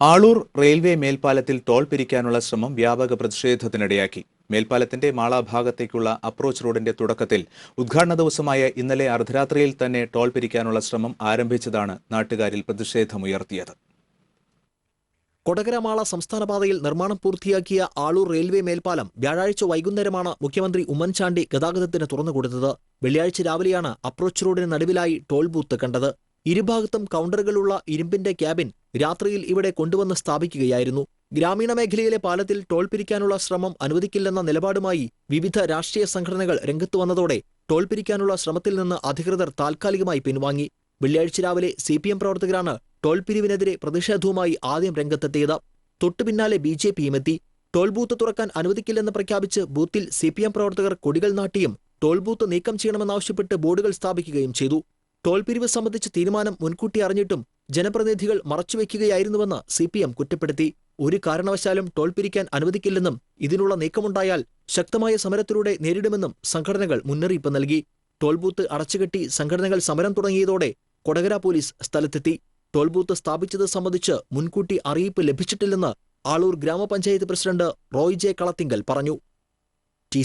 Aloor railway മേൽപ്പാലത്തിൽ toll പിരിക്കാനുള്ള ശ്രമം വ്യാപക പ്രതിഷേധത്തിനിടയാക്കി. മേൽപ്പാലത്തിന്റെ മാള ഭാഗത്തേക്കുള്ള അപ്രോച്ച് റോഡിന്റെ തുടക്കത്തിൽ ഉദ്ഘാടന ദിവസമായ ഇന്നലെ അർദ്ധരാത്രിയിൽ തന്നെ ടോൾ പിരിക്കാനുള്ള ശ്രമം ആരംഭിച്ചതാണ് നാട്ടുകാരിൽ പ്രതിഷേധമുയർത്തിയത്. കൊടകരമാള സംസ്ഥാന പാതയിൽ നിർമ്മാണം പൂർത്തിയാക്കിയ ആളൂർ റെയിൽവേ മേൽപ്പാലം വ്യാഴാഴ്ച വൈകുന്നേരമാണ് മുഖ്യമന്ത്രി ഉമ്മൻചാണ്ടി ഗതാഗതത്തിന് തുറന്നുകൊടുത്തത് വെള്ളിയാഴ്ച രാവിലെയാണ് അപ്രോച്ച് റോഡിന് നടുവിലായി ടോൾ ബൂത്ത് കണ്ടത്. ഇരുഭാഗത്തും കൗണ്ടറുകളുള്ള ഇരുമ്പിന്റെ ക്യാബിൻ രാത്രിയിൽ ഇവിടെ കൊണ്ടുവന്ന് സ്ഥാപിക്കുകയായിരുന്നു. ഗ്രാമീണ മേഖലയിലെ പാലത്തിൽ ടോൾ പിരിക്കാനുള്ള ശ്രമം അനുവദിക്കില്ലെന്ന നിലപാടുമായി വിവിധ രാഷ്ട്രീയ സംഘടനകൾ രംഗത്തു വന്നതോടെ ടോൾ പിരിക്കാനുള്ള ശ്രമത്തിൽ നിന്ന് അധികൃതർ താൽക്കാലികമായി പിൻവാങ്ങി. വെള്ളിയാഴ്ച രാവിലെ സി പി എം പ്രവർത്തകരാണ് ടോൾ പിരിവിനെതിരെ പ്രതിഷേധവുമായി ആദ്യം രംഗത്തെത്തിയത്. തൊട്ടു പിന്നാലെ ബി ജെ പിയും എത്തി. ടോൾ ബൂത്ത് തുറക്കാൻ അനുവദിക്കില്ലെന്ന് പ്രഖ്യാപിച്ച് ബൂത്തിൽ സി പി എം പ്രവർത്തകർ കൊടികൾ നാട്ടിയും ടോൾ ബൂത്ത് നീക്കം ചെയ്യണമെന്നാവശ്യപ്പെട്ട് ബോർഡുകൾ സ്ഥാപിക്കുകയും ചെയ്തു. ടോൾ പിരിവ് സംബന്ധിച്ച് തീരുമാനം മുൻകൂട്ടി അറിഞ്ഞിട്ടും ജനപ്രതിനിധികൾ മറച്ചുവെക്കുകയായിരുന്നുവെന്ന് സി പി എം കുറ്റപ്പെടുത്തി. ഒരു കാരണവശാലും ടോൾ പിരിക്കാൻ അനുവദിക്കില്ലെന്നും ഇതിനുള്ള നീക്കമുണ്ടായാൽ ശക്തമായ സമരത്തിലൂടെ നേരിടുമെന്നും സംഘടനകൾ മുന്നറിയിപ്പ് നൽകി. ടോൾ ബൂത്ത് അടച്ചുകെട്ടി സംഘടനകൾ സമരം തുടങ്ങിയതോടെ കൊടകര പോലീസ് സ്ഥലത്തെത്തി. ടോൾ ബൂത്ത് സ്ഥാപിച്ചത് സംബന്ധിച്ച് മുൻകൂട്ടി അറിയിപ്പ് ലഭിച്ചിട്ടില്ലെന്ന് ആളൂർ ഗ്രാമപഞ്ചായത്ത് പ്രസിഡന്റ് റോയ് ജെ കളത്തിങ്കൽ പറഞ്ഞു. ടി